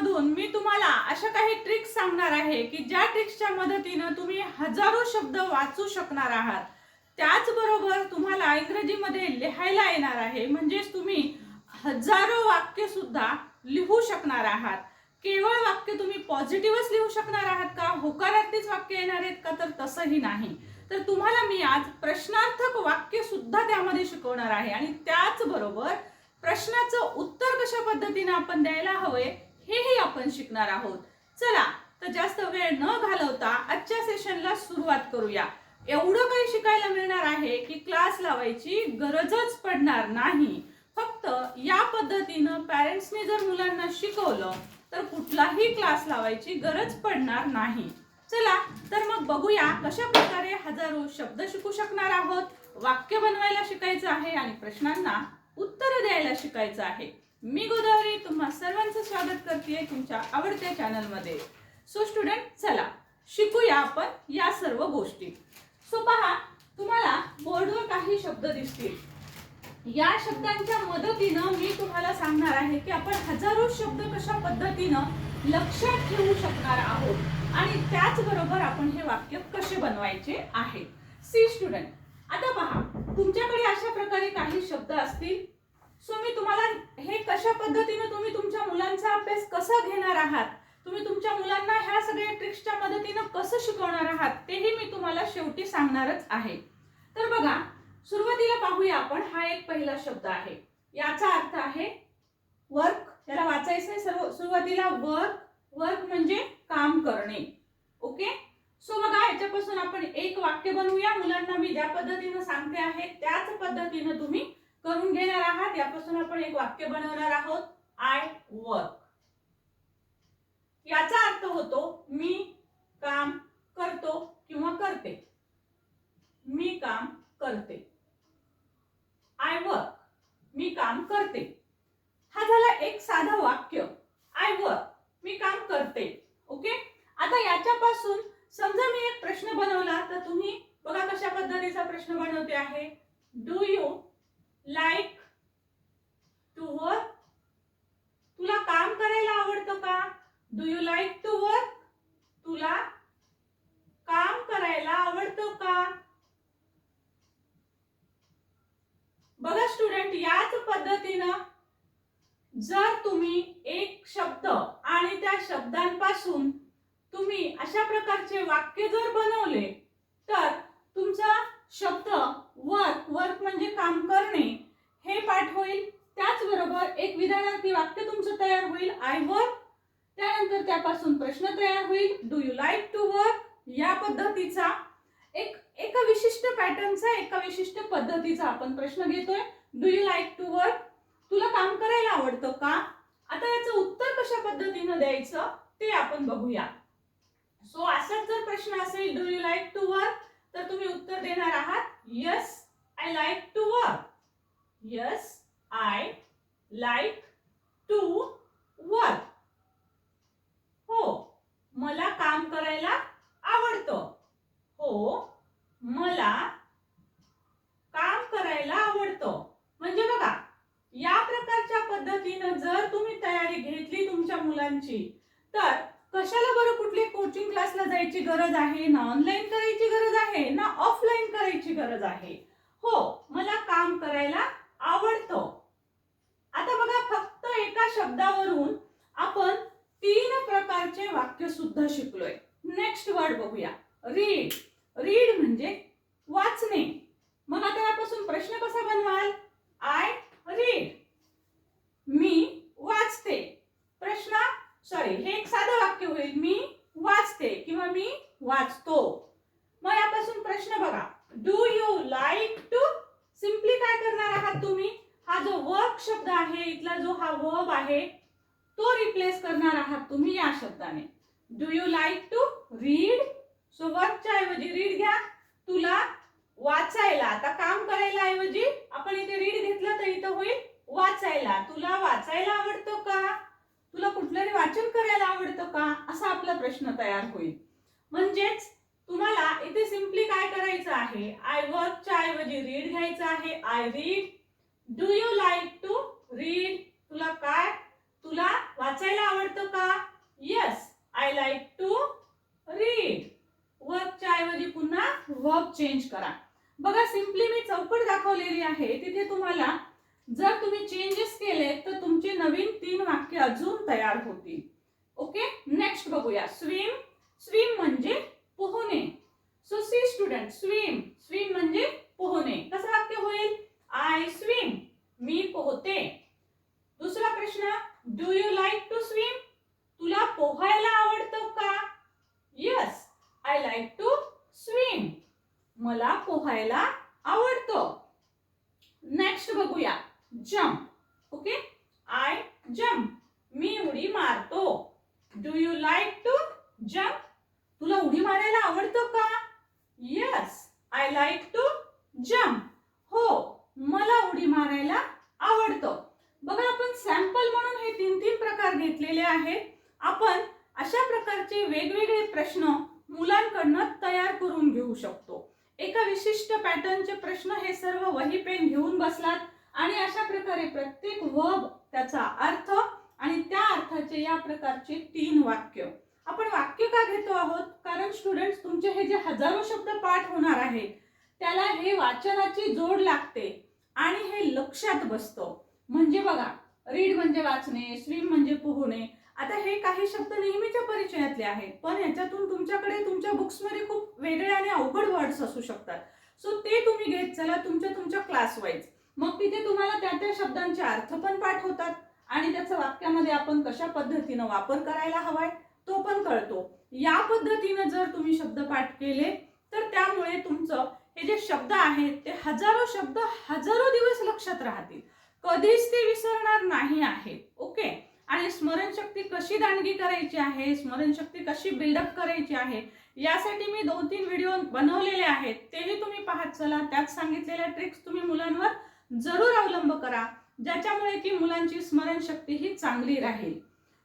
मधून मी तुम्हाला अशा काही ट्रिक्स सांगणार आहे की ज्या ट्रिक्सच्या मदतीनं तुम्ही हजारो शब्द वाचू शकणार आहात. त्याचबरोबर तुम्हाला इंग्रजीमध्ये लिहायला येणार आहे. म्हणजेच तुम्ही हजारो वाक्य सुद्धा लिहू शकणार आहात. केवळ वाक्य तुम्ही पॉझिटिव्हच लिहू शकणार आहात का? होकारार्थीच वाक्य येणार आहेत का? तर तसंही नाही. तर तुम्हाला मी आज प्रश्नार्थक वाक्य सुद्धा त्यामध्ये शिकवणार आहे. आणि त्याचबरोबर प्रश्नाचं उत्तर कशा पद्धतीने आपण द्यायला हवे हेही आपण शिकणार आहोत. चला तर जास्त वेळ न घालवता आजच्या सेशनला सुरुवात करूया. एवढं काही शिकायला मिळणार आहे की क्लास लावायची गरजच पडणार नाही. फक्त या पद्धतीनं पॅरेंट्सने जर मुलांना शिकवलं तर कुठलाही क्लास लावायची गरज पडणार नाही. चला तर मग बघूया कशा प्रकारे हजारो शब्द शिकू शकणार आहोत. वाक्य बनवायला शिकायचं आहे आणि प्रश्नांना उत्तर द्यायला शिकायचं आहे. मी गोदावरी तुम्हा सर्वांचं स्वागत करते तुमच्या आवडत्या चॅनलमध्ये. सो स्टुडंट चला शिकूया आपण या सर्व गोष्टी. सो पहा तुम्हाला बोर्डवर काही शब्द दिसतील. या शब्दांच्या मदतीनं मी तुम्हाला सांगणार आहे की आपण हजारो शब्द कशा पद्धतीनं लक्षात ठेवू शकणार आहोत आणि त्याचबरोबर आपण हे वाक्य कसे बनवायचे आहे. सी स्टुडंट आता पहा तुमच्याकडे अशा प्रकारे काही शब्द असतील? सो मी तुम्हाला हे कशा पद्धतीनं तुम्ही तुमच्या मुलांचा अभ्यास कसा घेणार आहात? तुम्ही तुमच्या मुलांना ह्या सगळ्या ट्रिक्सच्या मदतीनं कसं शिकवणार आहात तेही मी तुम्हाला शेवटी सांगणारच आहे. तर बघा सुरुवातीला पाहूया आपण हा एक पहिला शब्द आहे. याचा अर्थ आहे वर्क त्याला वाचायचं आहे सर्व सुरुवातीला वर्क वर्क म्हणजे काम करणे. ओके? सो बघा याच्यापासून आपण एक वाक्य बनवूया. मुलांना मी ज्या पद्धतीनं सांगते आहे त्याच पद्धतीनं तुम्ही करून घेणार आहात यापासून आपण एक वाक्य बनवणार आहोत आय वर्क याचा अर्थ होतो मी काम करतो किंवा करते. मी काम करते. आय वर्क मी काम करते. हा झाला एक साधा वाक्य. आय वर्क मी काम करते. ओके आता याच्यापासून समजा मी एक प्रश्न बनवला तर तुम्ही बघा कशा पद्धतीचा प्रश्न बनवते आहे. Do you like to work तुला काम करायला आवडतं का? Do you like to work तुला काम करायला आवडतं का? बघा स्टुडंट याच पद्धतीनं जर तुम्ही एक शब्द आणि त्या शब्दांपासून तुम्ही अशा प्रकारचे वाक्य जर बनवले तर तुमचा शब्द वर्क वर्क म्हणजे काम करणे. हे पाठ होईल. त्याचबरोबर एक विधानार्थी वाक्य तुमचं तयार होईल. आय वर्क त्यानंतर त्यापासून प्रश्न तयार होईल. Do you like to work या पद्धतीचा एक एका विशिष्ट पॅटर्नचा एका विशिष्ट पद्धतीचा आपण प्रश्न घेतोय. Do you like to work तुला काम करायला आवडतं का? आता याचं उत्तर कशा पद्धतीनं द्यायचं ते आपण बघूया. सो असाच जर प्रश्न असेल do you like to work तर तुम्ही उत्तर देणार आहात yes I like to work yes I like to work हो मला काम करायला आवडतं. हो मला काम करायला आवडतं. म्हणजे बघा या प्रकारच्या पद्धतीनं जर तुम्ही तयारी घेतली तुमच्या मुलांची तर कशाला बरं कुठली कोचिंग क्लासला जायची गरज आहे ना? ऑनलाईन करायची गरज आहे ना ऑफलाईन करायची गरज आहे. हो मला काम करायला आवडतं. आता बघा फक्त एका शब्दावरून आपण तीन प्रकारचे वाक्य सुद्धा शिकलोय. नेक्स्ट वर्ड बघूया. रीड रीड म्हणजे वाचणे मग आता यापासून प्रश्न कसा बनवाल आय रीड मी वाचते प्रश्न सॉरी हे एक साधं वाक्य होईल मी वाचते किंवा मी वाचतो मग यापासून प्रश्न बघा do you like to simply काय करणार आहात तुम्ही हा जो वर्क शब्द आहे इथला जो हा वर्ब आहे तो रिप्लेस करणार आहात तुम्ही या शब्दाने do you like to read so वर्कच्या ऐवजी रीड घ्या तुला वाचायला. आता काम करायला ऐवजी आपण इथे रीड घेतलं तर इथं होईल वाचायला. तुला वाचायला आवडतं का? तुला कुठलंही वाचन करायला आवडतं का? असा आपला प्रश्न तयार होईल. म्हणजेच तुम्हाला इथे सिम्पली काय करायचं आहे? आय वर्कच्या ऐवजी रीड घ्यायचं आहे. I read do you like to read तुला काय? तुला वाचायला आवडतं का? Yes I like to read वर्कच्या ऐवजी पुन्हा वर्क चेंज करा. बघा सिम्पली मी चौकट दाखवलेली आहे. तिथे तुम्हाला जर तुम्ही चेंजेस केले तर तुमचे नवीन तीन वाक्य अजून तयार होतील. ओके नेक्स्ट बघूया. स्विम स्विम म्हणजे पोहणे. So see student swim swim म्हणजे पोहणे. कसं वाक्य होईल? आय स्विम मी पोहते. दुसरा प्रश्न do you like to swim तुला पोहायला आवडतं का? Yes I like to swim मला पोहायला आवडतं. नेक्स्ट बघूया. जम्प ओके आय जम्प मी उडी मारतो. Do you like to jump तुला उडी मारायला आवडतं का? Yes I like to jump हो मला उडी मारायला आवडतं. बघा आपण सॅम्पल म्हणून हे तीन तीन प्रकार घेतलेले आहेत. आपण अशा प्रकारचे वेगवेगळे प्रश्न मुलांकडनं तयार करून घेऊ शकतो. एका विशिष्ट पॅटर्नचे प्रश्न हे सर्व वही पेन घेऊन बसलात. आणि अशा प्रकारे प्रत्येक वर्ब त्याचा अर्थ आणि त्या अर्थाचे या प्रकारचे तीन वाक्य. आपण वाक्य का घेतो आहोत? कारण स्टुडंट तुमचे हे जे हजारो शब्द पाठ होणार आहेत त्याला हे वाचनाची जोड लागते आणि हे लक्षात बसतं. म्हणजे बघा रीड म्हणजे वाचणे स्विम म्हणजे पोहणे आता हे काही शब्द नेहमीच्या परिचयातले आहेत पण याच्यातून तुमच्याकडे तुमच्या बुक्समध्ये खूप वेगळे आणि अवघड वर्ड्स असू शकतात. सो ते तुम्ही घेत चला तुमच्या तुमच्या क्लास वाईज मग तिथे तुम्हाला त्या त्या शब्दांचे अर्थ पण पाठ होतात आणि त्याचा वाक्यामध्ये आपण कशा पद्धतीनं वापर करायला हवाय तो पण कळतो. या पद्धतीनं जर तुम्ही शब्द पाठ केले तर त्यामुळे तुमचं हे जे शब्द आहेत ते हजारो शब्द हजारो दिवस लक्षात राहतील. कधीच ते विसरणार नाही आहे ओके? आणि स्मरणशक्ती कशी दांडगी करायची आहे स्मरणशक्ती कशी बिल्डअप करायची आहे यासाठी मी दोन तीन व्हिडिओ बनवलेले आहेत. तेही तुम्ही पाहत चला. त्यात सांगितलेल्या ट्रिक्स तुम्ही मुलांवर जरूर अवलंब करा ज्याच्यामुळे की मुलांची स्मरणशक्ती ही चांगली राहील.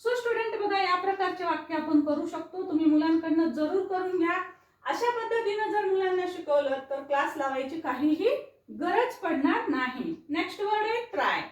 सो स्टुडंट बघा या प्रकारचे वाक्य आपण करू शकतो. तुम्ही मुलांकडनं जरूर करून घ्या. अशा पद्धतीनं जर मुलांना शिकवलं तर क्लास लावायची काहीही गरज पडणार नाही. नेक्स्ट वर्ड आहे ट्राय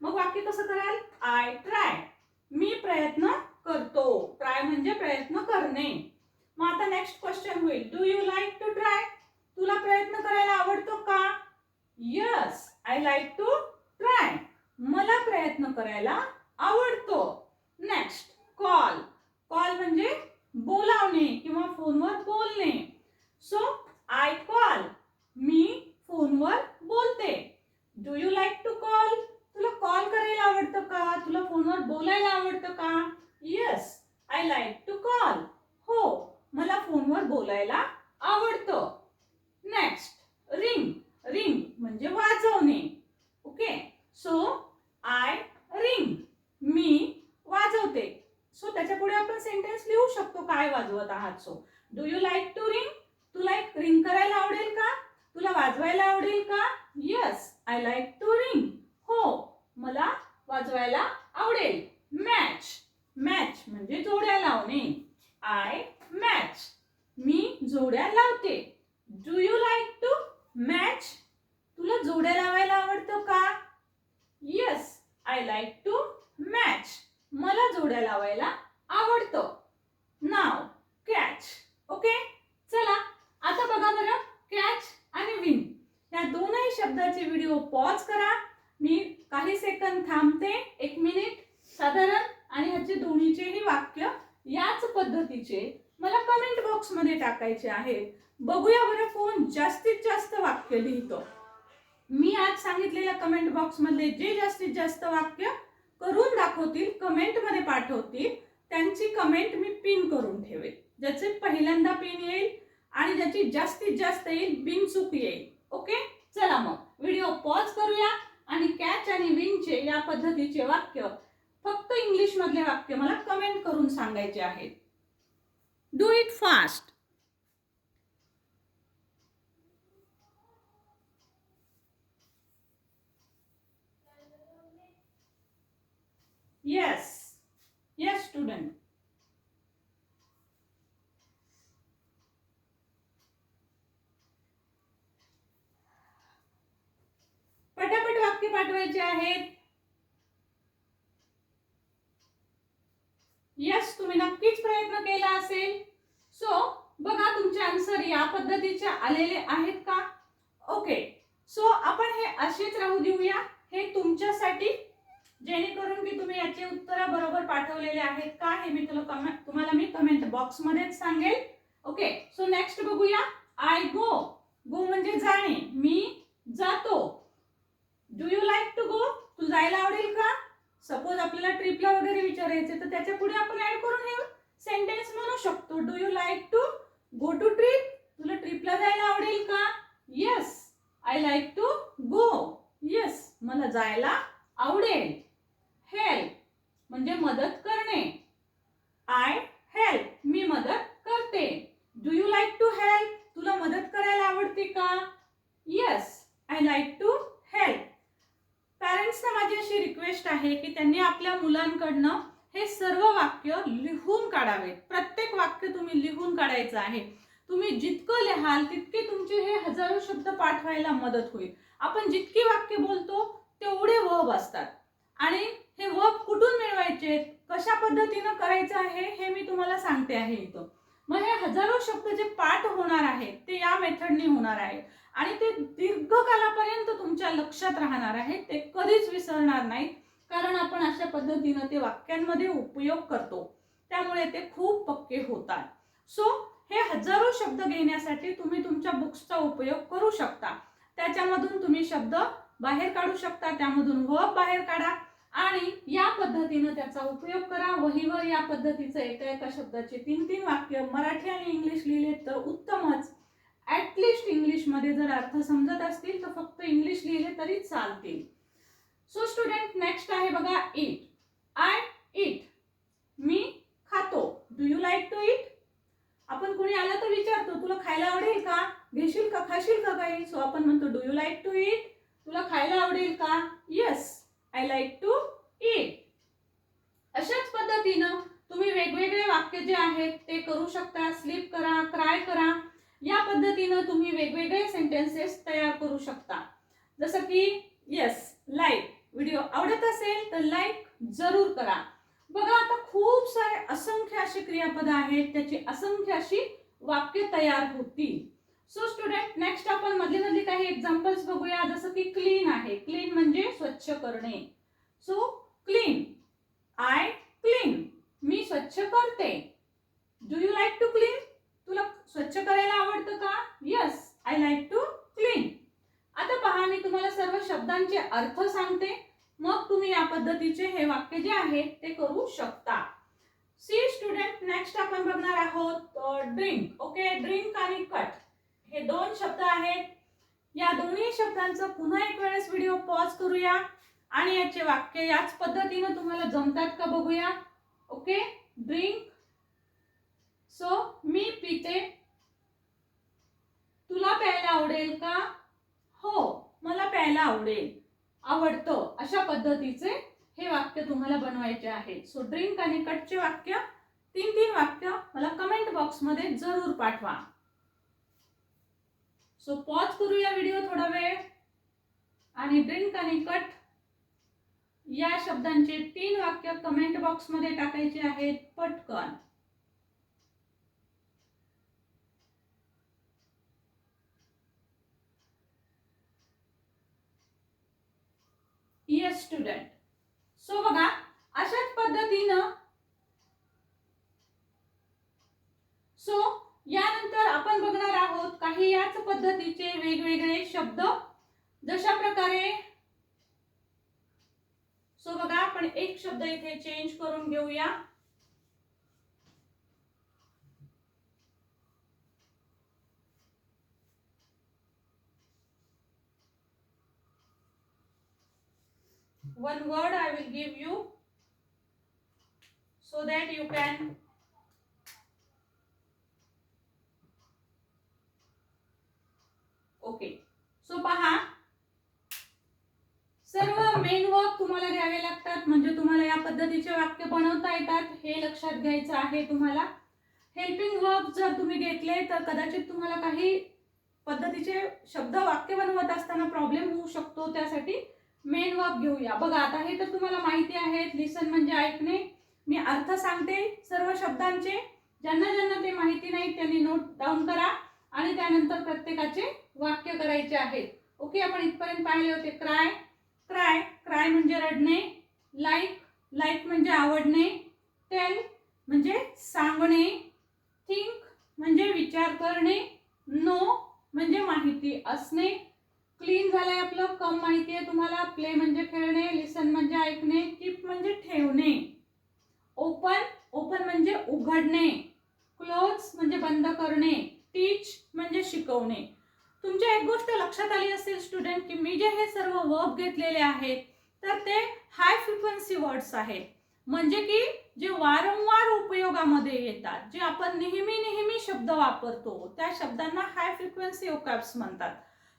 मग वाक्य कसं कराल? आय ट्राय मी प्रयत्न करतो. ट्राय म्हणजे प्रयत्न करणे. मग आता नेक्स्ट क्वेश्चन होईल. Do you like to try तुला प्रयत्न करायला आवडतो का? Yes I like to try मला प्रयत्न करायला आवडतो नेक्स्ट कॉल कॉल म्हणजे बोलावणे किंवा फोनवर बोलणे सो आय कॉल मी फोनवर बोलते do you like to call तुला कॉल करायला आवडतं का तुला फोनवर बोलायला आवडतं का yes I like to call हो मला फोनवर बोलायला आवडतं नेक्स्ट रिंग रिंग म्हणजे वाजवणे ओके सो आय रिंग मी वाजवते सो त्याच्या पुढे आपण सेंटेन्स लिहू शकतो काय वाजवत आहात so do you like to ring तुला एक रिंग करायला आवडेल का? तुला वाजवायला आवडेल का? Yes I like to ring हो मला वाजवायला आवडेल. मॅच मॅच म्हणजे जोड्या लावणे. आय मॅच मी जोड्या लावते. Do you like to match तुला जोड्या लावायला आवडतं का? Yes I like to match मला जोड्या लावायला आवडतं. नाव कॅच ओके चला आता बघा बरं कॅच आणि विन या दोनही शब्दाचे व्हिडिओ पॉज करा. मी काही सेकंद थांबते एक मिनिट साधारण आणि ह्याचे दोन्हीचेही वाक्य याच पद्धतीचे मला कमेंट बॉक्समध्ये टाकायचे आहे. बघूया बरं कोण जास्तीत जास्त वाक्य लिहितो. मी आज सांगितलेल्या कमेंट बॉक्समधले जे जास्तीत जास्त वाक्य करून दाखवतील कमेंटमध्ये पाठवतील त्यांची कमेंट मी पिन करून ठेवेल ज्याचे पहिल्यांदा पिन येईल आणि ज्याची जास्तीत जास्त येईल बिनचूक येईल. ओके चला मग. व्हिडिओ पॉज करूया आणि कॅच आणि विनचे या पद्धतीचे वाक्य फक्त इंग्लिशमधले वाक्य मला कमेंट करून सांगायचे आहेत. Do it fast yes Yes, student. पटापट वाक्य पाठवायचे आहेत. यस तुम्ही नक्कीच प्रयत्न केला असेल. सो बघा तुमचे आन्सर या पद्धतीचे आलेले आहेत का? ओके सो आपण हे असेच राहू देऊया. हे तुमच्यासाठी जेणेकरून की तुम्ही याचे उत्तर बरोबर पाठवलेले आहेत का हे मी तुला कमेंट तुम्हाला मी कमेंट बॉक्स मध्येच सांगेल. ओके सो नेक्स्ट बघूया. आय गो गो म्हणजे जाणे. मी जातो. Do you like to go तू जायला आवडेल का? सपोज आपल्याला ट्रिपला वगैरे विचारायचे तर त्याच्या पुढे आपण ऍड करून हे सेंटेन्स म्हणू शकतो. Do you like to go to trip तुला ट्रिपला जायला आवडेल का? Yes I like to go yes मला जायला आवडेल. हेल्प म्हणजे मदत करणे. आय हेल्प मी मदत करते. Do you like to help तुला मदत करायला आवडते का? Yes I like to help पॅरेंट्सना माझी अशी रिक्वेस्ट आहे की त्यांनी आपल्या मुलांकडनं हे सर्व वाक्य लिहून काढावे प्रत्येक वाक्य तुम्ही लिहून काढायचं आहे. तुम्ही जितकं लिहाल तितके तुमचे हे हजारो शब्द पाठवायला मदत होईल. आपण जितकी वाक्य बोलतो तेवढे वब असतात. आणि हे वर्ब कुठून मिळवायचे? कशा पद्धतीनं करायचं आहे हे मी तुम्हाला सांगते आहे इथं. मग हे हजारो शब्द जे पाठ होणार आहेत ते या मेथडने होणार आहे. आणि ते दीर्घकालापर्यंत तुमच्या लक्षात राहणार आहे ते कधीच विसरणार नाहीत कारण आपण अशा पद्धतीनं ते वाक्यांमध्ये उपयोग करतो. त्यामुळे ते खूप पक्के होतात. सो हे हजारो शब्द घेण्यासाठी तुम्ही तुमच्या बुक्सचा उपयोग करू शकता. त्याच्यामधून तुम्ही शब्द बाहेर काढू शकता त्यामधून वर्ब बाहेर काढा. आणि या पद्धतीनं त्याचा उपयोग करा. वहीवर या पद्धतीचं एका एका शब्दाचे तीन तीन वाक्य मराठी आणि इंग्लिश लिहिले तर उत्तमच. ऍटलिस्ट इंग्लिशमध्ये जर अर्थ समजत असतील तर फक्त इंग्लिश लिहिले तरी चालतील. सो स्टुडंट नेक्स्ट आहे बघा इट आय इट मी खातो. Do you like to eat आपण कोणी आलं तर विचारतो तुला खायला आवडेल का? घेशील का खाशील का काही? सो आपण म्हणतो do you like to eat तुला खायला आवडेल का? Yes I like to eat अशाच पद्धतीनं तुम्ही वेगवेगळे वाक्य जे आहेत ते करू शकता स्लीप करा क्राय करा. या पद्धतीनं तुम्ही वेगवेगळे सेंटेन्सेस तयार करू शकता. जसं की येस लाईक व्हिडिओ आवडत असेल तर लाईक जरूर करा. बघा आता खूप सारे असंख्य अशी क्रियापद आहेत त्याची असंख्य अशी वाक्य तयार होतील. सो स्टुडंट नेक्स्ट आपण मधली मधली काही एक्झाम्पल्स बघूया. जसं की क्लीन आहे. क्लीन म्हणजे स्वच्छ करणे. सो क्लीन आय क्लीन मी स्वच्छ करते. Do you like to clean तुला स्वच्छ करायला आवडतं का? Yes I like to clean आता पहा मी तुम्हाला सर्व शब्दांचे अर्थ सांगते. मग तुम्ही या पद्धतीचे हे वाक्य जे आहे ते करू शकता. सी स्टुडंट नेक्स्ट आपण बघणार आहोत ड्रिंक ओके ड्रिंक आणि कट हे दोन शब्द आहेत. या दोन्ही शब्दांचं पुन्हा एक वेळेस व्हिडिओ पॉज करूया आणि याचे वाक्य याच पद्धतीनं तुम्हाला जमतात का बघूया. ओके ड्रिंक सो मी पिते. तुला प्यायला आवडेल का? हो मला प्यायला आवडेल. आवडतं. अशा पद्धतीचे हे वाक्य तुम्हाला बनवायचे आहे. सो ड्रिंक आणि कटचे वाक्य तीन तीन वाक्य मला कमेंट बॉक्समध्ये जरूर पाठवा. सो पॉज करूया व्हिडिओ थोडा वेळ. आणि ड्रिंक आणि कट या शब्दांचे तीन वाक्य कमेंट बॉक्समध्ये टाकायचे आहेत. पटकन. येस स्टुडंट सो बघा अशाच पद्धतीनं सो यानंतर आपण बघणार आहोत काही याच पद्धतीचे वेगवेगळे शब्द जशा प्रकारे सो बघा आपण एक शब्द इथे चेंज करून घेऊया. One word I will give you so that you can okay. So पहा. सर्व मेन वर्क तुम्हाला घ्यावे लागतात. म्हणजे तुम्हाला या पद्धतीचे वाक्य बनवता येतात. हे लक्षात घ्यायचं आहे तुम्हाला. हेल्पिंग वर्क जर तुम्ही घेतले तर कदाचित तुम्हाला काही पद्धतीचे शब्द वाक्य बनवत असताना प्रॉब्लेम होऊ शकतो. त्यासाठी मेन वर्क घेऊया. बघा आता हे तर तुम्हाला माहिती आहे लिसन म्हणजे ऐकणे. मी अर्थ सांगते सर्व शब्दांचे. ज्यांना ज्यांना ते माहिती नाही त्यांनी नोट डाऊन करा. आणि त्यानंतर प्रत्येकाचे वाक्य करायचे आहेत. ओके आपण इथपर्यंत पाहिले होते. क्राय क्राय क्राय म्हणजे रडणे लाईक लाईक म्हणजे आवडणे टेल म्हणजे सांगणे थिंक म्हणजे विचार करणे नो म्हणजे माहिती असणे क्लीन झालंय आपलं कम माहिती आहे तुम्हाला प्ले म्हणजे खेळणे लिसन म्हणजे ऐकणे टिप म्हणजे ठेवणे ओपन ओपन म्हणजे उघडणे क्लोज म्हणजे बंद करणे टीच म्हणजे शिकवणे. तुमच्या एक गोष्ट लक्षात आली असेल स्टुडंट की मी जे हे सर्व वर्ब घेतलेले आहेत तर ते हाय फ्रिक्वेन्सी वर्ड्स आहेत. म्हणजे की जे वारंवार उपयोगामध्ये येतात जे आपण नेहमी नेहमी शब्द वापरतो त्या शब्दांना हाय फ्रिक्वेन्सी ओकॅप्स म्हणतात.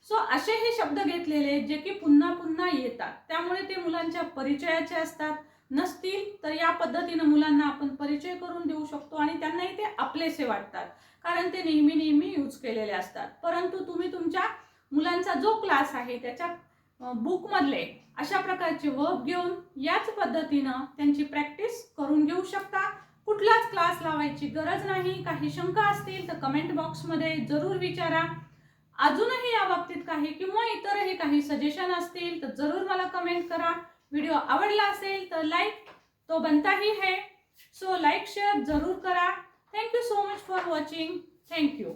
सो असे हे शब्द घेतलेले आहेत जे की पुन्हा पुन्हा येतात. त्यामुळे ते मुलांच्या परिचयाचे असतात नसतील तर या पद्धतीनं मुलांना आपण परिचय करून देऊ शकतो आणि त्यांनाही ते आपलेसे वाटतात. कारण ते नेहमी नेहमी यूज केलेले असतात. परंतु तुम्ही तुमच्या मुलांचा जो क्लास आहे त्याच्या बुकमधले अशा प्रकारचे वर्क घेऊन याच पद्धतीनं त्यांची प्रॅक्टिस करून घेऊ शकता. कुठलाच क्लास लावायची गरज नाही. काही शंका असतील तर कमेंट बॉक्समध्ये जरूर विचारा. अजूनही या बाबतीत काही किंवा इतरही काही सजेशन असतील तर जरूर मला कमेंट करा. व्हिडिओ आवडला असेल तर लाईक तो बनता ही. है सो लाईक शेअर जरूर करा. Thank you so much for watching thank you